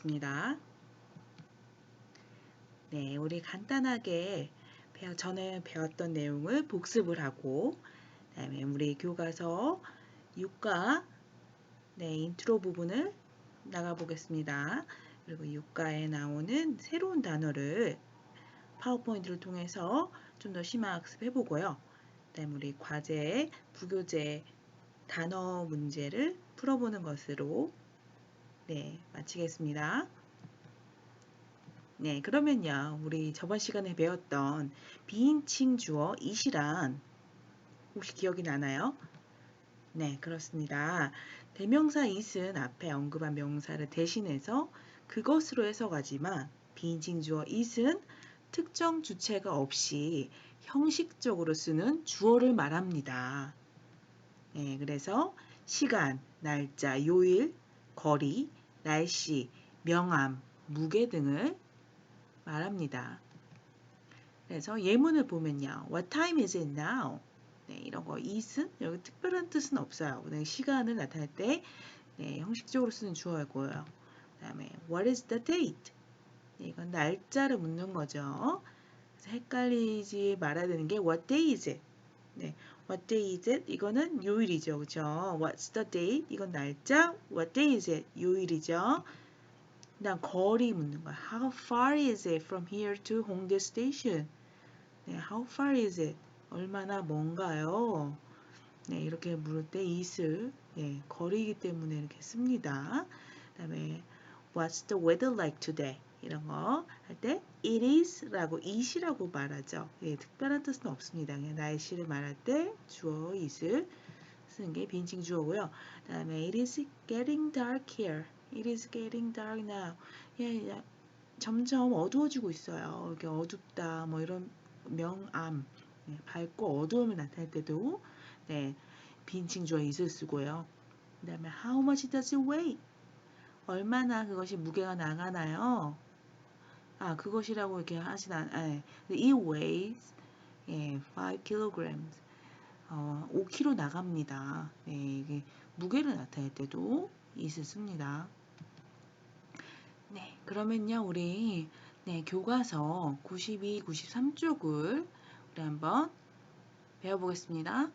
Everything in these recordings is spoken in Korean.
배워보겠습니다. 네, 우리 간단하게 배워, 전에 배웠던 내용을 복습을 하고 그다음에 우리 교과서 6과 네, 인트로 부분을 나가 보겠습니다. 그리고 6과에 나오는 새로운 단어를 파워포인트를 통해서 좀 더 심화 학습해 보고요. 그다음에 우리 과제, 부교재 단어 문제를 풀어보는 것으로 네, 마치겠습니다. 네, 그러면요. 우리 저번 시간에 배웠던 비인칭 주어 이시란 혹시 기억이 나나요? 네, 그렇습니다. 대명사 it은 앞에 언급한 명사를 대신해서 그것으로 해석하지만 비인칭 주어 it은 특정 주체가 없이 형식적으로 쓰는 주어를 말합니다. 네, 그래서 시간, 날짜, 요일, 거리, 날씨, 명암, 무게 등을 말합니다. 그래서 예문을 보면요. What time is it now? 네, 이런 거 it은 여기 특별한 뜻은 없어요. 그냥 시간을 나타낼 때 네, 형식적으로 쓰는 주어고요. 그 다음에 What is the date? 네, 이건 날짜를 묻는 거죠. 헷갈리지 말아야 되는 게 What day is it? 네, What day is it? 이거는 요일이죠. 그죠? What's the date? 이건 날짜. What day is it? 요일이죠. 그다음 거리 묻는 거야. How far is it from here to Hongdae Station? 네, how far is it? 얼마나 먼가요? 네, 이렇게 물을 때 it을 예, 거리이기 때문에 이렇게 씁니다. 그다음에 What's the weather like today? 이런 거 할 때 it is라고 it이라고 말하죠. 예, 특별한 뜻은 없습니다. 그냥 날씨를 말할 때 주어 it을 쓰는 게 빈칭 주어고요. 그다음에 it is getting dark here. It is getting dark now. 예, 야, 점점 어두워지고 있어요. 이렇게 어둡다, 뭐 이런 명암, 네, 밝고 어두움을 나타낼 때도 네, 빈칭 주어 it을 쓰고요. 그 다음에 how much does it weigh? 얼마나 그것이 무게가 나가나요? 아, 그것이라고 이렇게 하진 않, 아, 예. it weighs 예, 5 kilograms. 어, 5kg 나갑니다. 네, 이게 무게를 나타낼 때도 씁니다. 네, 그러면요, 우리 네, 교과서 92, 93쪽을 우리 한번 배워보겠습니다.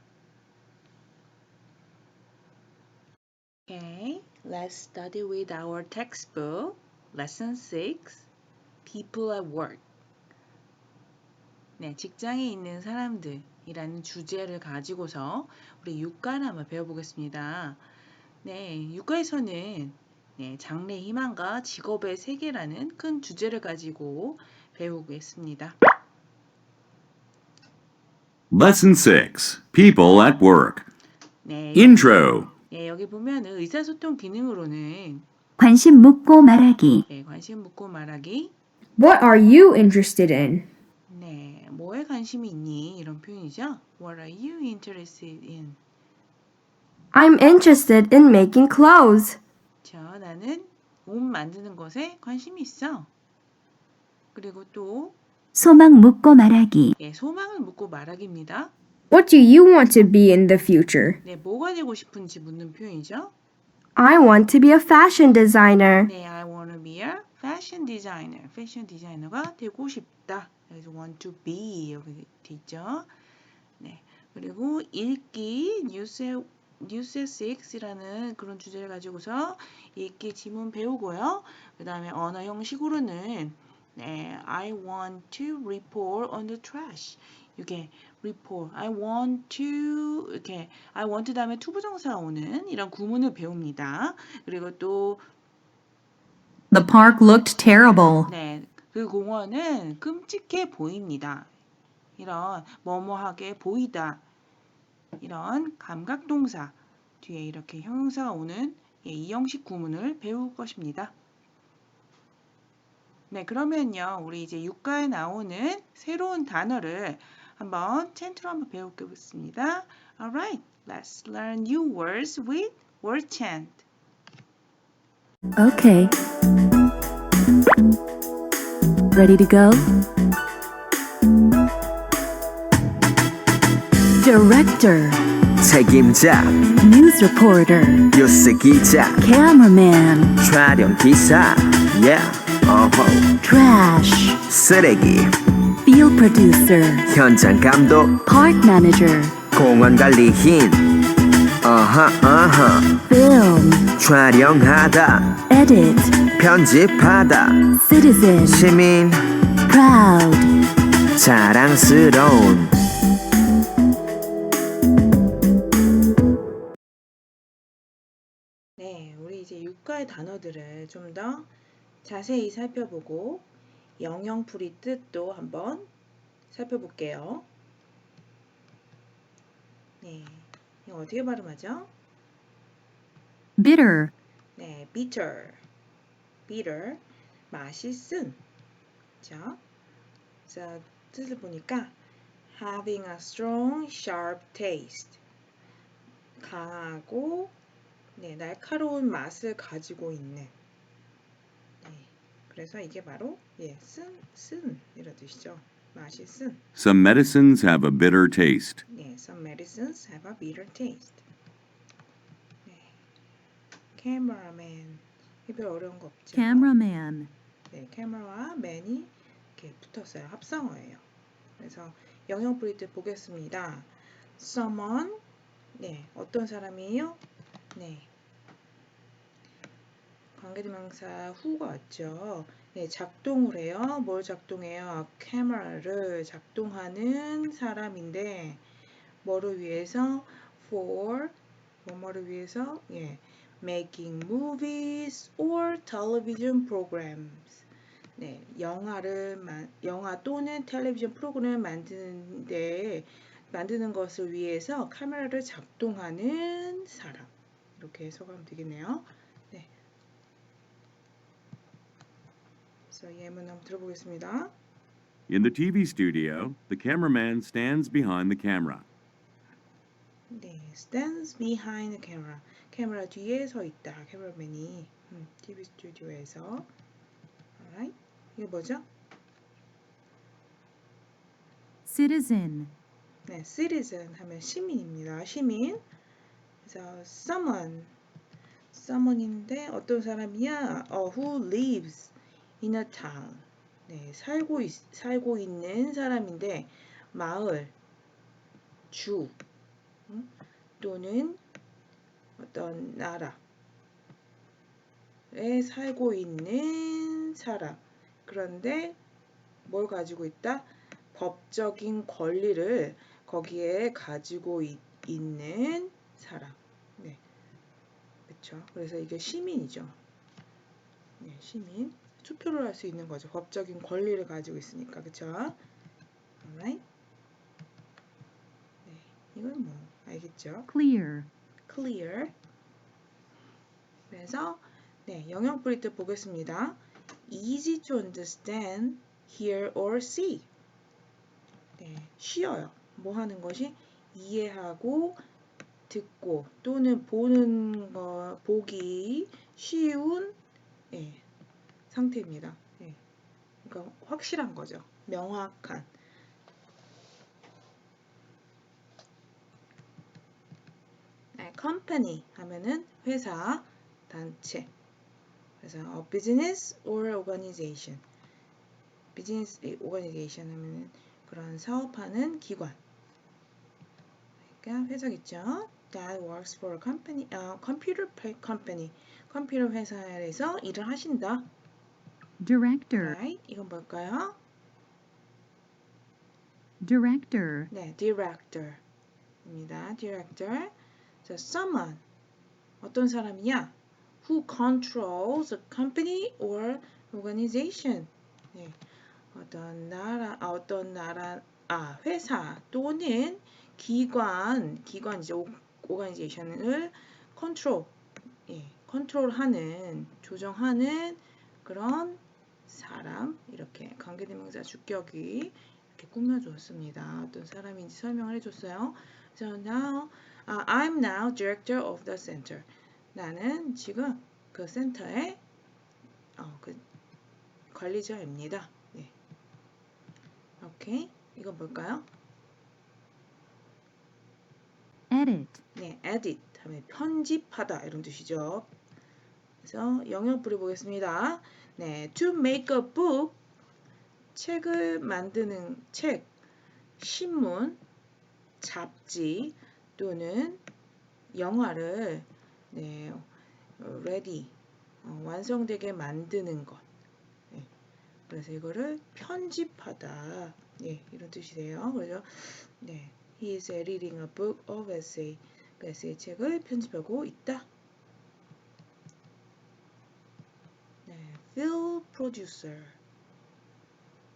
Okay, let's study with our textbook, lesson 6, people at work. 네, 직장에 있는 사람들이라는 주제를 가지고서 우리 육가를 한번 배워보겠습니다. 네, 육가에서는 네, 장래 희망과 직업의 세계라는 큰 주제를 가지고 배우겠습니다. Lesson 6 People at Work. 네, Intro. 네, 여기 보면 의사소통 기능으로는 관심 묻고 말하기. 네, 관심 묻고 말하기, What are you interested in? 네, 뭐에 관심이 있니? 이런 표현이죠. What are you interested in? I'm interested in making clothes. 저 나는 옷 만드는 것에 관심이 있어. 그리고 또 소망 묻고 말하기. 예, 소망을 묻고 말하기입니다. What do you want to be in the future? 네, 뭐가 되고 싶은지 묻는 표현이죠. I want to be a fashion designer. 네, I want to be a fashion. 패션 디자이너가 되고 싶다. 그래서 want to be 여기 돼 있죠. 네, 그리고 읽기 뉴스 뉴스 6이라는 그런 주제를 가지고서 읽기 지문 배우고요. 그 다음에 언어 형식으로는 네, I want to report on the trash. 이게 report, I want to 이렇게 I want 다음에 투부정사 오는 이런 구문을 배웁니다. 그리고 또 The park looked terrible. 네, 그 공원은 끔찍해 보입니다. 이런 뭐뭐하게 보이다. 이런 감각 동사 뒤에 이렇게 형용사가 오는 예, 이 형식 구문을 배울 것입니다. 네, 그러면요. 우리 이제 육가에 나오는 새로운 단어를 한번 챈트로 한번 배워보겠습니다. Alright, let's learn new words with word chant. Okay. Ready to go? Director, 책임자 News reporter. 뉴스 기자 Cameraman. 촬영 기사 yeah 어허 Trash. 쓰레기 Field producer. 현장 감독 Park manager. 공원 관리인 어허 어허 Film. 촬영하다 Edit. 편집하다 Citizen. 시민 Proud. 자랑스러운 네, 우리 이제 육가의 단어들을 좀 더 자세히 살펴보고 영영풀이 뜻도 한번 살펴볼게요. 네, 이거 어떻게 발음하죠? Bitter. 네, bitter, bitter, 맛이 쓴. 자, 자 뜻을 보니까 having a strong, sharp taste. 강하고 네, 날카로운 맛을 가지고 있는. 네, 그래서 이게 바로 예, 쓴, 쓴 이런 뜻이죠. 맛이 쓴. Some medicines have a bitter taste. 네, some medicines have a bitter taste. 네, cameraman. 이게 별 어려운 거 없죠? Cameraman. 네, camera와 man이 이렇게 붙었어요. 합성어예요. 그래서 영영 브리트 보겠습니다. someone. 네, 어떤 사람이에요? 네. 관계대명사 who가 왔죠. 네, 작동을 해요. 뭘 작동해요? 카메라를 작동하는 사람인데 뭐를 위해서? for 뭐뭐를 위해서? 예. Making movies or television programs. 네, 영화를 만, 영화 또는 텔레비전 프로그램을 만드는 데 만드는 것을 위해서 카메라를 작동하는 사람. 이렇게 해석하면 되겠네요. 네. 그래서 예문 한번 들어보겠습니다. In the TV studio, the cameraman stands behind the camera. 네, stands behind the camera. 카메라 뒤에 서 있다. 카메라맨이 음, TV 스튜디오에서. Alright. 이게 뭐죠? Citizen. 네, citizen 하면 시민입니다. 시민. 그래서 someone, someone인데 어떤 사람이야? 어, who lives in a town. 네, 살고 있, 살고 있는 사람인데 마을, 주 음? 또는 어떤 나라에 살고 있는 사람. 그런데 뭘 가지고 있다? 법적인 권리를 거기에 가지고 있, 있는 사람. 네. 그렇죠. 그래서 이게 시민이죠. 네, 시민. 투표를 할 수 있는 거죠. 법적인 권리를 가지고 있으니까. 그렇죠? 네. 이건 뭐 알겠죠? Clear. Clear. 그래서 네, 영역 브리트 보겠습니다. easy to understand, hear or see. 네, 쉬워요. 뭐 하는 것이 이해하고 듣고 또는 보는 거 보기 쉬운 예, 상태입니다. 예. 그러니까 확실한 거죠. 명확한. Company 하면은 회사, 단체. 그래서 어, business or organization. business organization 하면은 그런 사업하는 기관. 그러니까 회사겠죠. That works for a company, 어, computer pa- company. 컴퓨터 회사에서 일을 하신다. Director. Right? 이건 뭘까요? Director. 네, director입니다. director. 자, someone. 어떤 사람이야? Who controls a company or organization. 네, 어떤 나라, 아, 어떤 나라, 아, 회사 또는 기관, 기관이죠. organization을 control, 예, 컨트롤하는, 조정하는 그런 사람 이렇게 관계대명사 주격이 이렇게 꾸며주었습니다. 어떤 사람인지 설명을 해줬어요. So now, I'm now director of the center. 나는 지금 그 센터의 어, 그 관리자입니다. 네. 오케이. 이건 뭘까요? edit, 네, edit 하면 편집하다 이런 뜻이죠. 그래서 영역 뿌리 보겠습니다. 네, to make a book 책을 만드는 책, 신문, 잡지 또는 영화를 네, 어, ready 어, 완성되게 만드는 것. 네, 그래서 이거를 편집하다. 네, 이런 뜻이 돼요. 그래서 네, he is editing a book of essay. 그 에세이 책을 편집하고 있다. 네, field producer.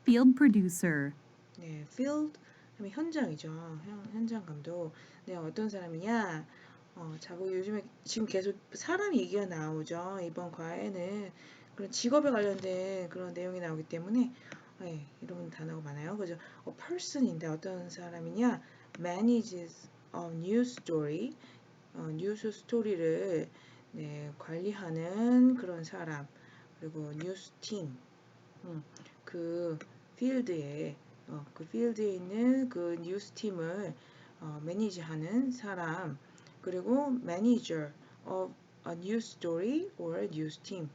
field producer, 네, field 하면 현장이죠. 현, 현장 감독. 네, 어떤 사람이냐? 어, 자꾸 요즘에 지금 계속 사람 얘기가 나오죠. 이번 과에는 그런 직업에 관련된 그런 내용이 나오기 때문에 네, 이런 단어가 많아요. 그죠? a person인데 어떤 사람이냐? manages a news story. 어, 뉴스 스토리를 네, 관리하는 그런 사람. 그리고 뉴스 팀. 음, 그 필드에 어, 그 필드에 있는 그 뉴스 팀을 어, 매니지하는 사람 그리고 manager of a news story or news team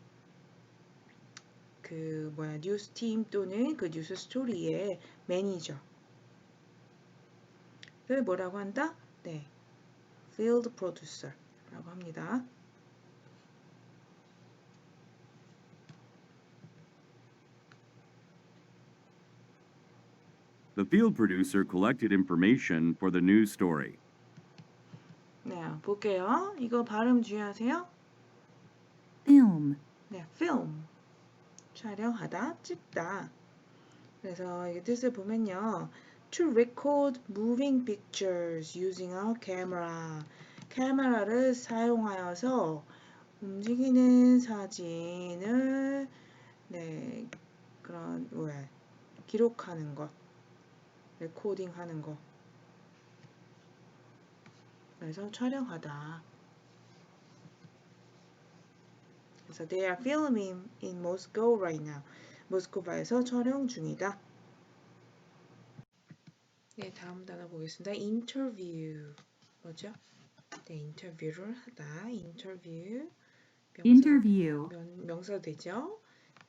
그 뭐야 뉴스 팀 또는 그 뉴스 스토리의 매니저를 뭐라고 한다? 네, field producer라고 합니다. The field producer collected information for the news story. 네, 볼게요. 이거 발음 주의하세요. film, 네, film 촬영하다, 찍다. 그래서 이게 뜻을 보면요. To record moving pictures using a camera. 카메라를 사용하여서 움직이는 사진을 네, 그런 왜 기록하는 것, 레코딩 하는 것. 그래서 촬영하다. 그래서 they are filming in Moscow right now. 모스크바에서 촬영 중이다. 네, 다음 단어 보겠습니다. interview. 뭐죠? 네, 인터뷰를 하다. interview, 명, 명사 되죠?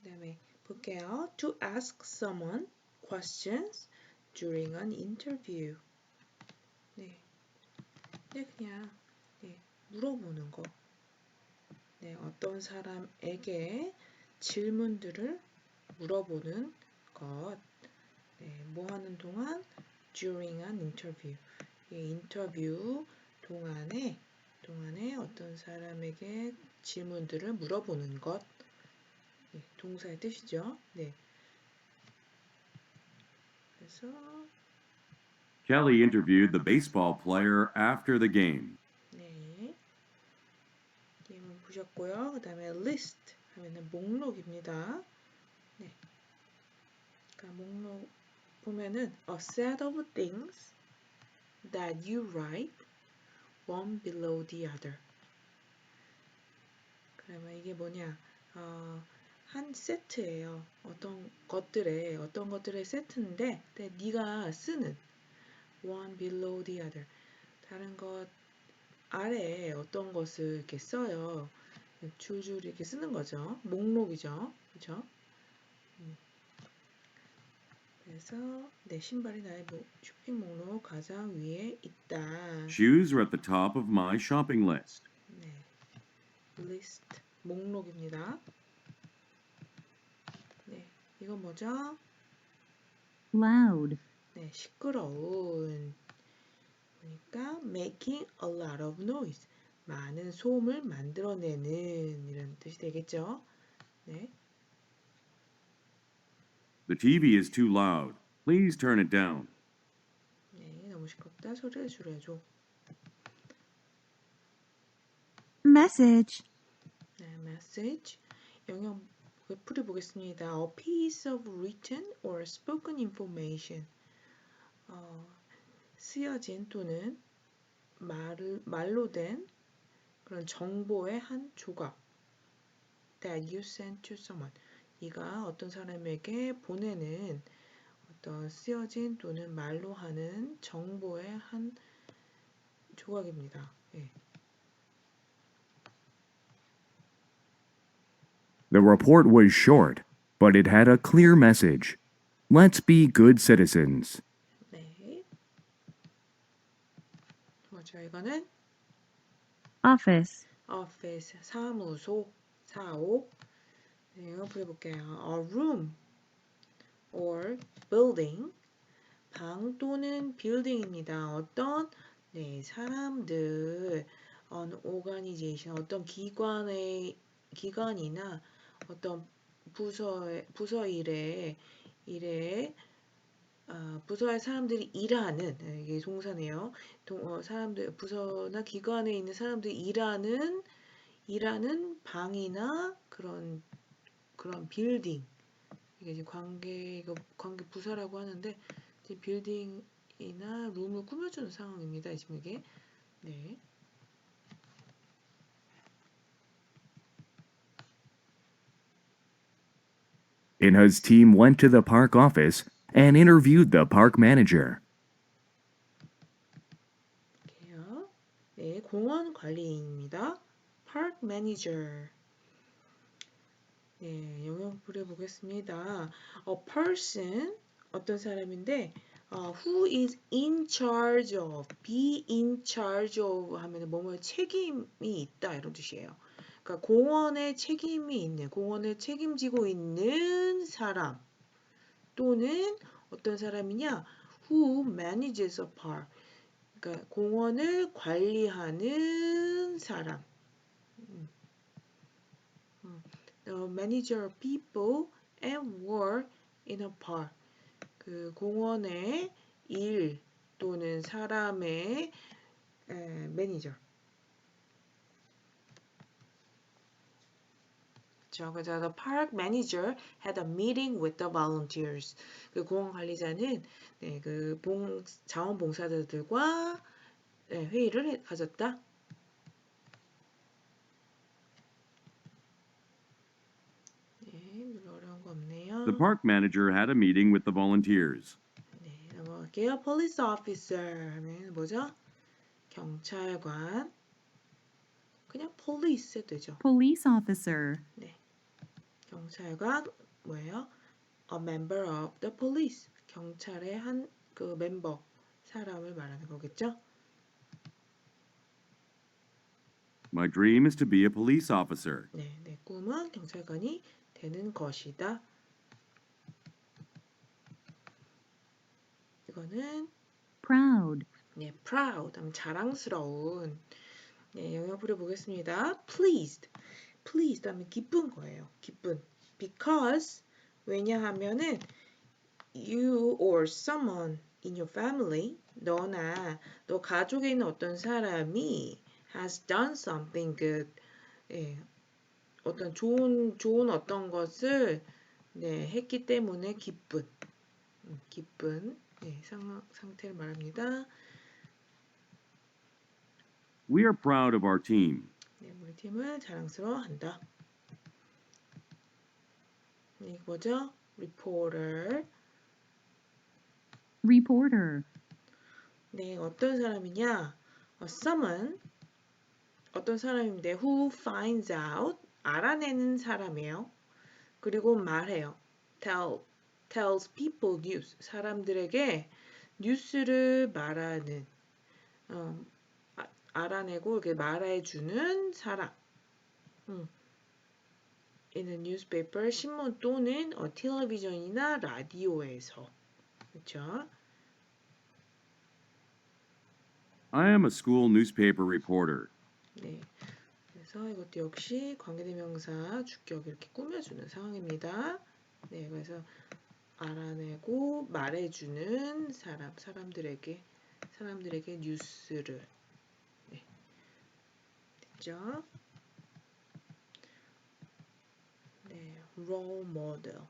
그 다음에 볼게요. to ask someone questions during an interview. 네. 네, 그냥 네, 물어보는 거. 네, 어떤 사람에게 질문들을 물어보는 것. 네, 뭐 하는 동안? during an interview. 이 인터뷰 동안에 동안에 어떤 사람에게 질문들을 물어보는 것. 네, 동사의 뜻이죠. 네. 그래서 Kelly interviewed the baseball player after the game. 네. 게임을 보셨고요. 그 다음에 list 하면은 목록입니다. 네. 그러니까 목록 보면은 a set of things that you write one below the other. 그러면 이게 뭐냐? 어, 한 세트예요. 어떤 것들의 어떤 것들의 세트인데, 네가 쓰는 one below the other. 다른 것 아래에 어떤 것을 이렇게 써요. 줄줄 이렇게 쓰는 거죠. 목록이죠. 그렇죠? 음. 그래서 내 신발이 나의 목- 쇼핑 목록 가장 위에 있다. Shoes are at the top of my shopping list. 네. list 목록입니다. 네. 이건 뭐죠? loud, 네, 시끄러운. 그러니까 making a lot of noise. 많은 소음을 만들어내는 이런 뜻이 되겠죠. 네. The TV is too loud. Please turn it down. 네, 너무 시끄럽다. 소리를 줄여줘. message, 네, message. 영역 풀이 보겠습니다. A piece of written or spoken information. 어, 쓰여진 또는 말, 말로 된 그런 정보의 한 조각. That you send to someone. 네가 어떤 사람에게 보내는 어떤 쓰여진 또는 말로 하는 정보의 한 조각입니다. 예. The report was short, but it had a clear message. Let's be good citizens. 네. 뭐죠? 이거는 office, office 사무소 사옥. 네, 이거 불러볼게요. A room or building 방 또는 building입니다. 어떤 네 사람들 an organization 어떤 기관의 기관이나 어떤 부서의 부서 일에 일에 아, 부서의 사람들이 일하는 네, 이게 동사네요. 동, 어, 사람들 부서나 기관에 있는 사람들이 일하는 일하는 방이나 그런 그런 빌딩 이게 이제 관계 이거 관계 부서라고 하는데 빌딩이나 룸을 꾸며주는 상황입니다. 지금 이게 네. Inha's team went to the park office and interviewed the park manager. 이렇게요. 네, 공원 관리인입니다. Park Manager. 네, 영역 부려보겠습니다. A person, 어떤 사람인데, 어, who is in charge of, be in charge of 하면 뭐뭐 책임이 있다 이런 뜻이에요. 그러니까 공원에 책임이 있는, 공원을 책임지고 있는 사람 또는 어떤 사람이냐, who manages a park. 그러니까 공원을 관리하는 사람. 음. 음. The manager of people and work in a park. 그 공원의 일 또는 사람의 에, 매니저. 그렇죠. 그래서 the park manager had a meeting with the volunteers. 그 공원 관리자는 네, 그 봉, 자원봉사자들과 네, 회의를 해- 가졌다. 네, 별로 어려운 거 없네요. The park manager had a meeting with the volunteers. 네, 넘어갈게요. police officer 하면 뭐죠? 경찰관. 그냥 police 해도 되죠. police officer, 경찰관 뭐예요? A member of the police. 경찰의 한 그 멤버 사람을 말하는 거겠죠? My dream is to be a police officer. 네, 내 꿈은 경찰관이 되는 것이다. 이거는 proud, 네, proud 자랑스러운. 네, 영어 부려 보겠습니다. pleased. Pleased 하면 기쁜 거예요. 기쁜. because 왜냐하면은 you or someone in your family 너나 너 가족에 있는 어떤 사람이 has done something good. 예, 어떤 좋은 좋은 어떤 것을 네, 했기 때문에 기쁜 음, 기쁜 네, 상, 상태를 말합니다. We are proud of our team. 네, 우리 팀을 자랑스러워한다. 네, 이거 뭐죠? reporter. reporter, 네, 어떤 사람이냐? 어, someone 어떤 사람인데 who finds out 알아내는 사람이에요. 그리고 말해요. tell tells people news 사람들에게 뉴스를 말하는 어, 아, 알아내고 이렇게 말해주는 사람. 음. in a newspaper 신문 또는 어, 텔레비전이나 라디오에서 그렇죠? I am a school newspaper reporter. 네. 그래서 이것도 역시 관계대명사 주격 이렇게 꾸며주는 상황입니다. 네, 그래서 알아내고 말해주는 사람, 사람들에게 사람들에게 뉴스를 네. 됐죠? 네, role model.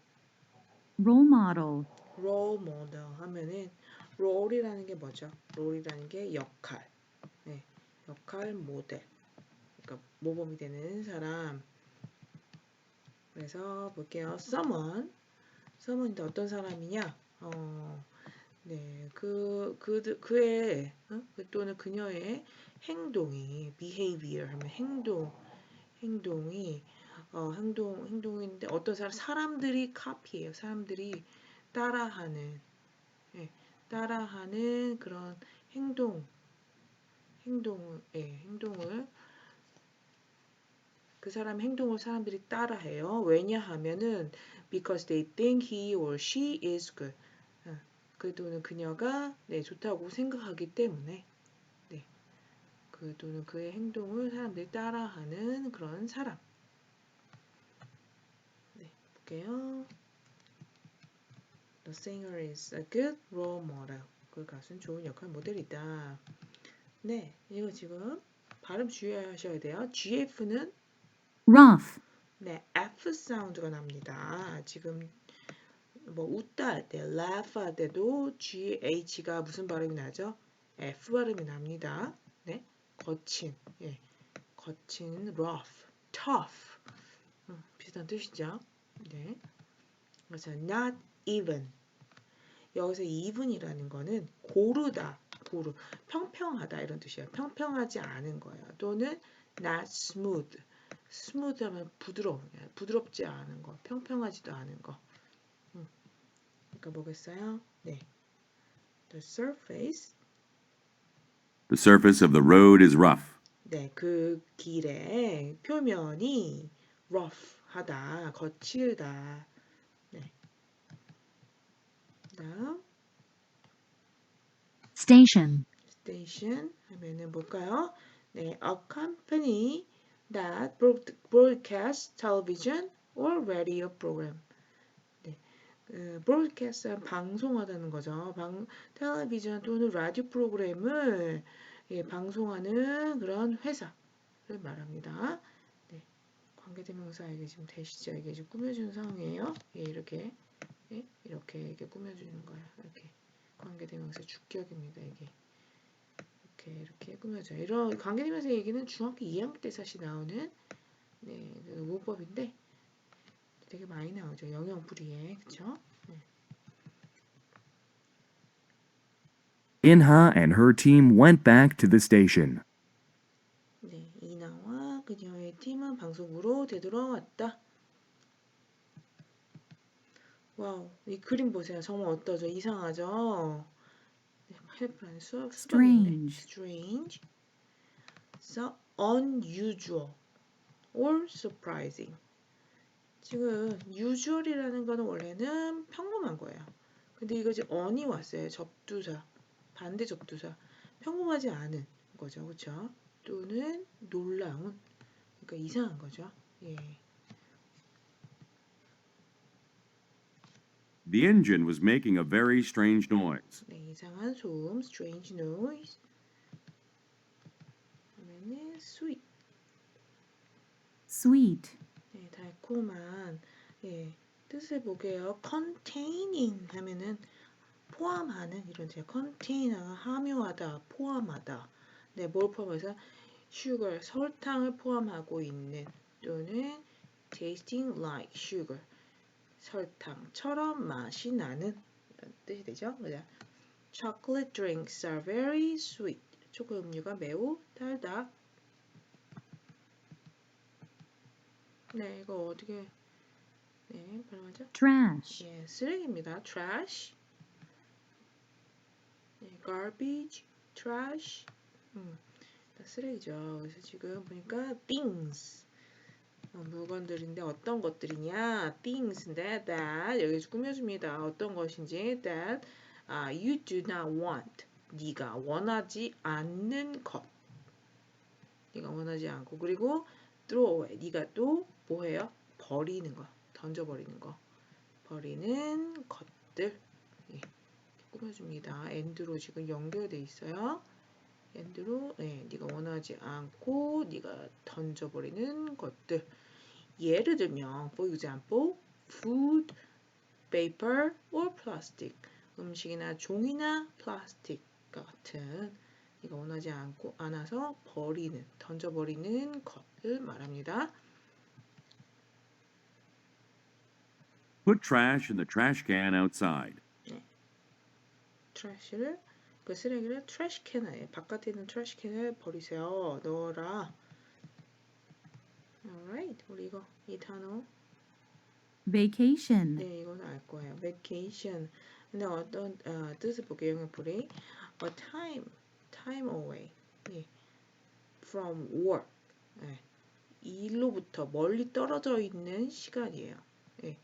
role model, role model 하면은 role이라는 게 뭐죠? role이라는 게 역할. 네, 역할 모델. 그러니까 모범이 되는 사람. 그래서 볼게요. someone. someone인데 어떤 사람이냐? 어, 네, 그 그, 그, 그의, 어? 그 또는 그녀의 행동이, behavior 하면 행동, 행동이, 어, 행동, 행동인데 어떤 사람, 사람들이 카피해요. 사람들이 따라하는, 예, 따라하는 그런 행동, 행동, 예, 행동을 그 사람 행동을 사람들이 따라해요. 왜냐하면은 because they think he or she is good. 어, 그 또는 그녀가 네, 좋다고 생각하기 때문에 네. 그 또는 그의 행동을 사람들이 따라하는 그런 사람. 네, 볼게요. The singer is a good role model. 그 가수는 좋은 역할 모델이다. 네, 이거 지금 발음 주의하셔야 돼요. GF는 rough, 네, F 사운드가 납니다. 지금 뭐 웃다 할 때, laugh 할 때도 GH가 무슨 발음이 나죠? F 발음이 납니다. 네, 거친, 예, 거친, rough, tough, 음, 비슷한 뜻이죠. 네, 그래서 not even. 여기서 even이라는 거는 고르다, 고르, 평평하다 이런 뜻이에요. 평평하지 않은 거예요. 또는 not smooth. 스무드하면 부드러운, 예, 부드럽지 않은 거, 평평하지도 않은 거. 음. 그러니까 뭐겠어요? 네. The surface. The surface of the road is rough. 네, 그 길의 표면이 rough하다, 거칠다. 네. 그다음 station, station 하면은 뭘까요? 네, a company that broad- broadcasts television or radio program. 네, 그 broadcast은 방송하다는 거죠. 방, 텔레비전 또는 라디오 프로그램을 예, 방송하는 그런 회사를 말합니다. 네, 관계대명사 이게 지금 되시죠? 이게 지금 꾸며주는 상황이에요. 예, 이렇게 예, 이렇게 이렇게 꾸며주는 거야. 이렇게 관계대명사 주격입니다. 이게. 이렇게 이렇게 꾸며져요. 이런 관계대명사 얘기는 중학교 2학년 때 사실 나오는 네, 그 문법인데 되게 많이 나오죠. 영영풀이에 그쵸? 네. Inha and her team went back to the station. 네, 이나와 그녀의 팀은 방송으로 되돌아왔다. 와우, 이 그림 보세요. 정말 어떠죠? 이상하죠? 네, 헬프라는 수학 Strange. strange, so unusual or surprising. 지금 usual이라는 거는 원래는 평범한 거예요. 근데 이거 지금 on이 왔어요. 접두사, 반대 접두사. 평범하지 않은 거죠, 그렇죠? 또는 놀라운, 그러니까 이상한 거죠. 예. The engine was making a very strange noise. 네, 이상한 소음, strange noise. 그러면은 sweet, sweet, 네, 달콤한. 예, 뜻을 보게요. containing 하면은 포함하는 이런 뜻이에요. containing 함유하다, 포함하다. 네, 뭘 포함해서 sugar, 설탕을 포함하고 있는 또는 tasting like sugar, 설탕처럼 맛이 나는 뜻이 되죠. 그죠? Chocolate drinks are very sweet. 초코 음료가 매우 달다. 네, 이거 어떻게 네, 발음하죠? trash, 예, 쓰레기입니다. trash. 네, garbage, trash. 음, 다 쓰레기죠. 그래서 지금 보니까 things. 어, 물건들인데 어떤 것들이냐? things인데 that 여기서 꾸며줍니다. 어떤 것인지 that 아, you do not want. 네가 원하지 않는 것. 네가 원하지 않고 그리고 throw away. 네가 또 뭐해요? 버리는 거. 던져버리는 거. 버리는 것들. 예, 꾸며줍니다. end로 지금 연결돼 있어요. end로 예, 네가 원하지 않고 네가 던져버리는 것들. 예를 들면 for example, food, paper or plastic. 음식이나 종이나 플라스틱 같은 네가 원하지 않고 않아서 버리는, 던져버리는 것을 말합니다. Put trash in the trash can outside. 트래쉬를 그 쓰레기를 트래시 캔에 바깥에 있는 트래시 캔에 버리세요. 넣어라. alright. 우리 이거 이 단어 vacation, 네, 이거는 알 거예요. vacation. 근데 어떤 어, 뜻을 볼게요. 영역풀이 a time, time away 예. from work. 예. 일로부터 멀리 떨어져 있는 시간이에요. 예.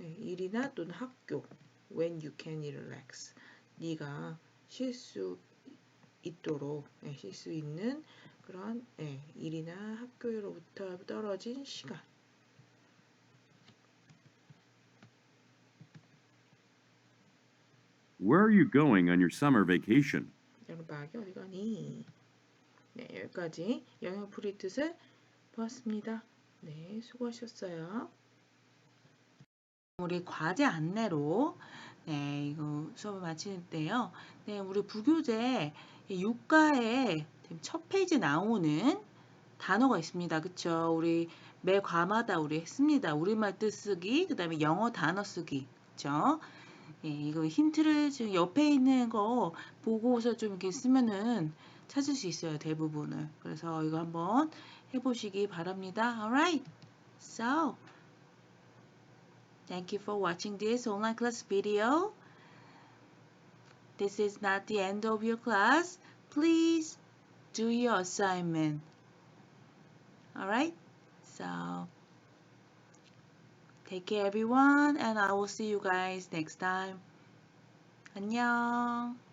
예, 일이나 또는 학교. When you can relax. 네가 쉴 수 있도록 예, 쉴수 있는 그런 예, 일이나 학교로부터 떨어진 시간. Where are you going on your summer vacation? 여름방학이 어디 가니? 네, 여기까지 영역풀이 뜻을 보았습니다. 네, 수고하셨어요. 우리 과제 안내로 네, 이거 수업을 마치는데요. 네, 우리 부교재 6과에 첫 페이지 나오는 단어가 있습니다. 그쵸? 우리 매 과마다 우리 했습니다. 우리말 뜻 쓰기, 그 다음에 영어 단어 쓰기. 그쵸? 예, 이거 힌트를 지금 옆에 있는 거 보고서 좀 이렇게 쓰면은 찾을 수 있어요. 대부분을. 그래서 이거 한번 해보시기 바랍니다. Alright. So, thank you for watching this online class video. This is not the end of your class. Please do your assignment. Alright. So, Take care everyone and I will see you guys next time. 안녕.